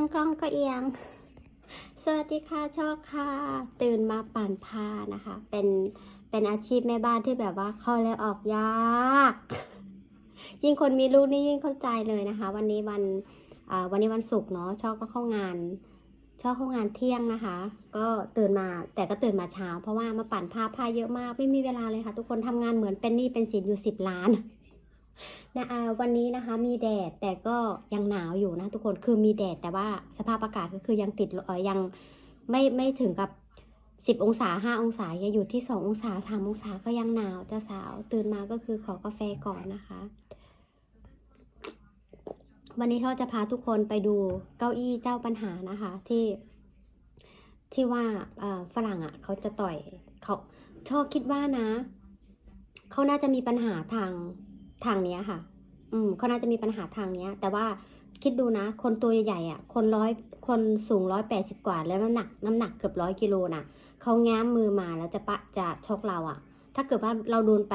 ตั้งกล้องก็เอียง สวัสดีค่ะชอบค่ะ ตื่นมาปั่นผ้านะคะ เป็นเป็นอาชีพแม่บ้านที่แบบว่าเข้าและออกยาก ยิ่งคนมีลูกนี่ยิ่งเข้าใจเลยนะคะ วันนี้วันวันนี้วันศุกร์เนาะชอบก็เข้างานชอบเข้างานเที่ยงนะคะ ก็ตื่นมาแต่ก็ตื่นมาเช้า เพราะว่ามาปั่นผ้าผ้าเยอะมากไม่มีเวลาเลยค่ะ ทุกคนทำงานเหมือนเป็นหนี้เป็นสินอยู่สิบล้าน นะวันนี้นะคะมีแดดแต่ก็ยังหนาวอยู่นะทุกคนคือมีแดดแต่ว่าสภาพอากาศก็คือยังติดเออยังไม่ไม่ถึงกับสิบองศาห้าองศายังอยู่ที่สององศาสามองศาก็ยังหนาวจะสาวตื่นมาก็คือขอกาแฟก่อนนะคะ วันนี้เขาจะพาทุกคนไปดูเก้าอี้เจ้าปัญหานะคะที่ที่ว่าฝรั่งอะเขาจะต่อยเขาชอบคิดว่านะ เขาน่าจะมีปัญหาทาง ทางเนี้ยค่ะ อืมเขาน่าจะมีปัญหาทางเนี้ย แต่ว่าคิดดูนะ คนตัวใหญ่ๆอะ คนร้อยคนสูงร้อยแปดสิบกว่า แล้วน้ำหนักน้ำหนักเกือบร้อยกิโลน่ะเขาแง้มมือมาแล้วจะปะจะชกเราอะ ถ้าเกิดว่าเราโดนไป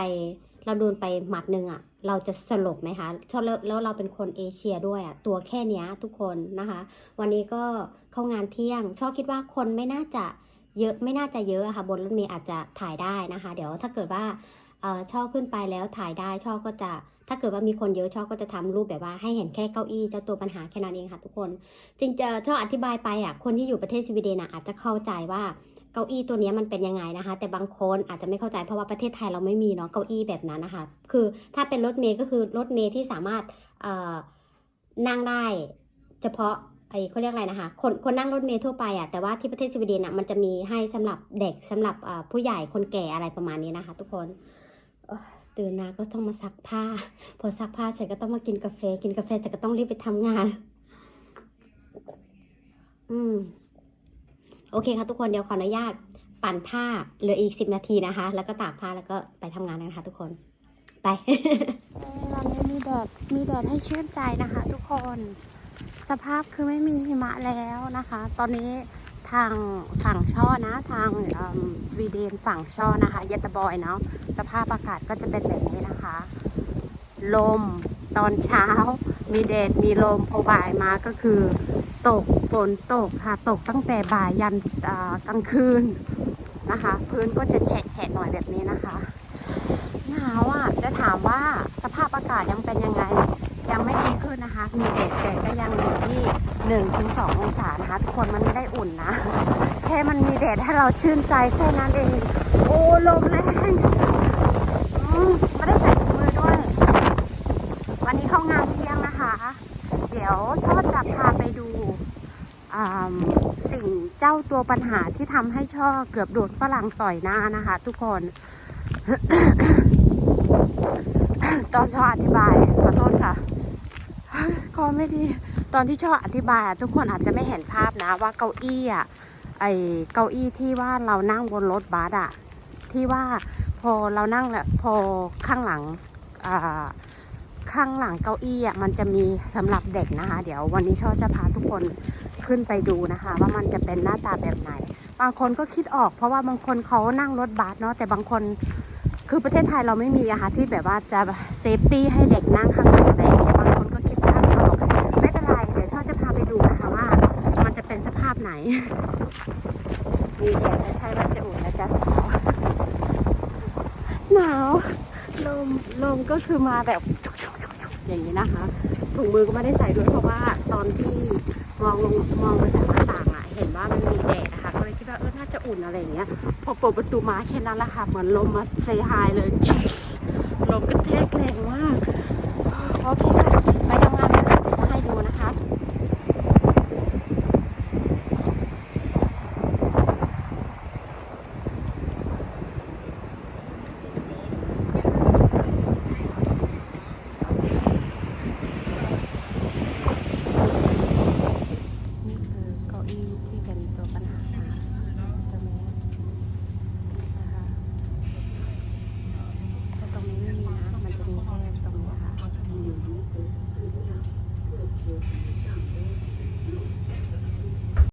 เราโดนไปหมัดหนึ่งอะ เราจะสลบไหมคะชอบแล้วแล้วเราเป็นคนเอเชียด้วยอะ ตัวแค่เนี้ยทุกคนนะคะ วันนี้ก็เข้างานเที่ยง ชอบคิดว่าคนไม่น่าจะเยอะไม่น่าจะเยอะค่ะบนรถเมล์อาจจะถ่ายได้นะคะ เดี๋ยวถ้าเกิดว่า ช่อขึ้นไปแล้วถ่ายได้ช่อก็จะ ถ้าเกิดว่ามีคนเยอะช่อก็จะทำรูปแบบว่าให้เห็นแค่เก้าอี้เจ้าตัวปัญหาแค่นั้นเองค่ะทุกคน จริงจะช่ออธิบายไปอะคนที่อยู่ประเทศสวีเดนอะอาจจะเข้าใจว่าเก้าอี้ตัวนี้มันเป็นยังไงนะคะ แต่บางคนอาจจะไม่เข้าใจเพราะว่าประเทศไทยเราไม่มีเนาะเก้าอี้แบบนั้นนะคะคือถ้าเป็นรถเมล์ก็คือรถเมล์ที่สามารถนั่งได้เฉพาะไอ้เขาเรียกอะไรนะคะคนคนนั่งรถเมล์ทั่วไปอะแต่ว่าที่ประเทศสวีเดนอะมันจะมีให้สำหรับเด็กสำหรับผู้ใหญ่คนแก่อะไรประมาณนี้นะคะ ทุกคน ตื่นมาก็ต้องมาซักผ้า พอซักผ้าเสร็จก็ต้องมากินกาแฟ กินกาแฟเสร็จก็ต้องรีบไปทำงาน อืม โอเคค่ะทุกคนเดี๋ยวขออนุญาต ปั่นผ้าเหลืออีกสิบนาทีนะคะ แล้วก็ตากผ้าแล้วก็ไปทำงานนะคะทุกคน ไปตอนนี้มีแดด มีแดดให้ชื่นใจนะคะ ทุกคน สภาพคือไม่มีหิมะแล้วนะคะ ตอนนี้ ทางฝั่งช่อนะทางสวีเดนฝั่งช่อนะคะเยตบอยเนาะสภาพอากาศก็จะเป็นแบบนี้นะคะ ลมตอนเช้า มีแดดมีลมพอบ่ายมาก็คือ ตกฝนตกค่ะ ตกตั้งแต่บ่ายยันกลางคืนนะคะ พื้นก็จะแฉะๆหน่อยแบบนี้นะคะหนาวอะจะถามว่าสภาพอากาศยังเป็นยังไง นนะคะ มีแดดแต่ก็ยังอยู่ที่หนึ่งถึงสององศานะคะทุกคนมันไม่ได้อุ่นนะ แค่มันมีแดดให้เราชื่นใจแค่นั้นเอง โอ้ลมแรงมไม่ได้ใส่ถุงมือด้วย วันนี้เข้างานเที่ยงนะคะ เดี๋ยวชอบจะพาไปดูสิ่งเจ้าตัวปัญหาที่ทำให้ช่อเกือบโดนฝรั่งต่อยหน้านะคะ ทุกคนตอนช่ออธิบาย คอไม่ดี ตอนที่ช่ออธิบายทุกคนอาจจะไม่เห็นภาพนะว่าเก้าอี้อะไอเก้าอี้ที่ว่าเรานั่งบนรถบัสอะที่ว่าพอเรานั่งแล้วพอข้างหลังอ่าข้างหลังเก้าอี้อะมันจะมีสำหรับเด็กนะคะ เดี๋ยววันนี้ช่อจะพาทุกคนขึ้นไปดูนะคะ ว่ามันจะเป็นหน้าตาแบบไหน บางคนก็คิดออก เพราะว่าบางคนเขานั่งรถบัสเนาะแต่บางคนคือประเทศไทยเราไม่มีอะค่ะที่แบบว่าจะเซฟตี้ให้เด็กนั่งข้างยบางคนก็คิดภาพไม่ออกไม่เป็นไรเดี๋ยวชอบจะพาไปดูนะคะว่า มันจะเป็นสภาพไหน มีแดดและใช่ว่าจะอุ่นและจะสาว หนาวลมลมก็คือมาแบบอย่างนี้นะคะ ถุงมือก็ไม่ได้ใส่ด้วยเพราะว่าตอนที่มองลงมองมาจากหน้าต่างอะเห็นว่ามันมีแดดนะคะ ก็เลยคิดว่าเออน่าจะอุ่นอะไรอย่างเงี้ย พอเปิดประตูมาแค่นั้นแหละค่ะ เหมือนลมมาเซฮายเลย ลมก็แทกแรงมาก